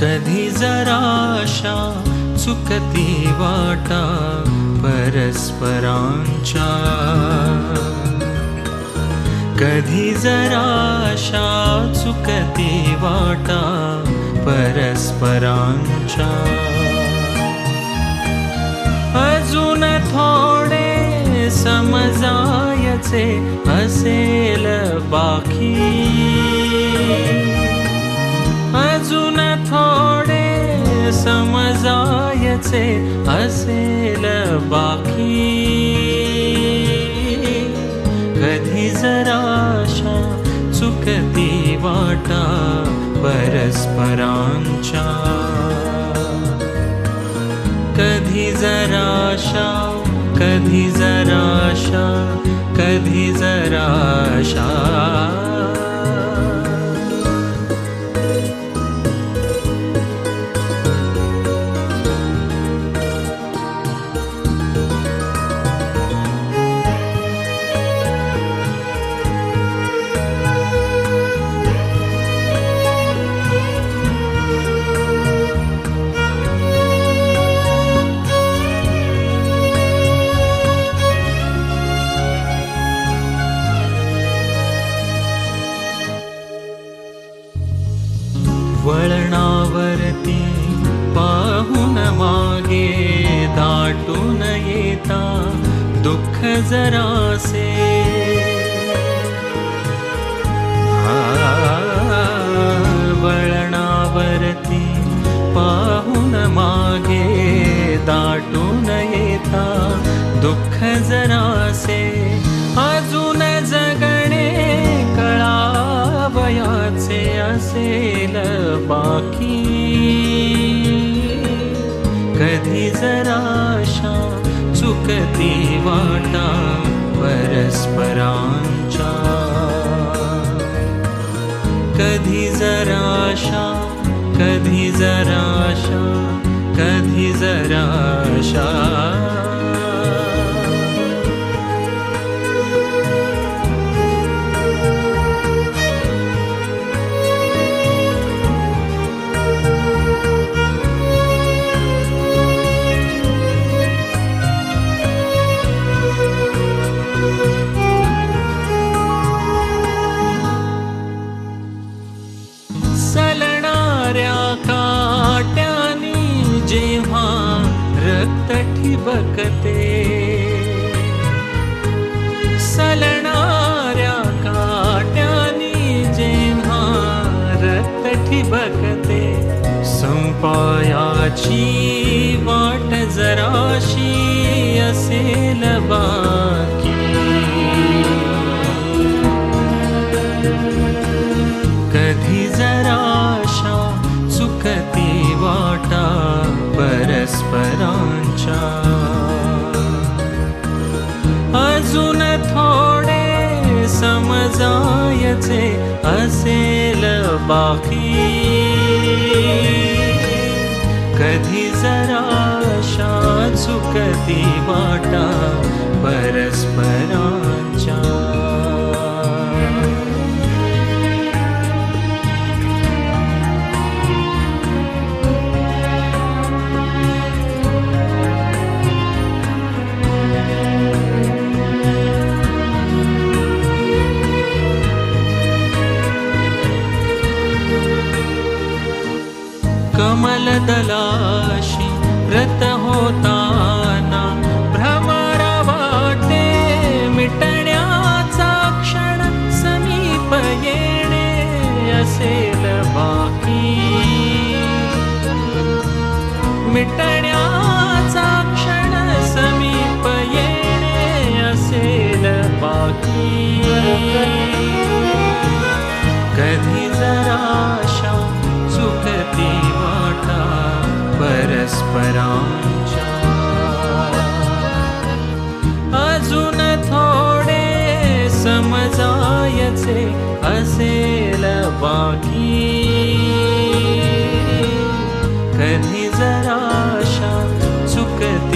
कधी जराशा चुकती वाटा परस्परांच्या. कधी जराशा चुकती वाटा परस्परांच्या. अजून थोडे समजायचे असेल बाकी बाकी। कधी जराशा चुकती वाटा परस्परांच्या कधी जराशा कधी जराशा कधी जराशा येता दुःख जरासे आ, वळणावरती पाहून मागे दाटून येता दुःख जरासे अजून जगणे कळावयाचे असेल बाकी। कधी जरा चुकती वाटा परस्परांच्या कधी जराशा कधी जराशा कधी जराशा सलणाऱ्या काट्यानी जेव्हा रक्त ठिबकते संपायाची वाट जराशी असेल बाकी अजून थोडे समजायचे असेल बाकी. कधी जराशा चुकती वाटा परस्परांच्या मिटण्याचा क्षण समीप येणे असेल बाकी. कधी जराशा चुकती वाटा परस्परांच्या. अजून थोडे समजायचे असेल बाकी कधी जराशा चुकती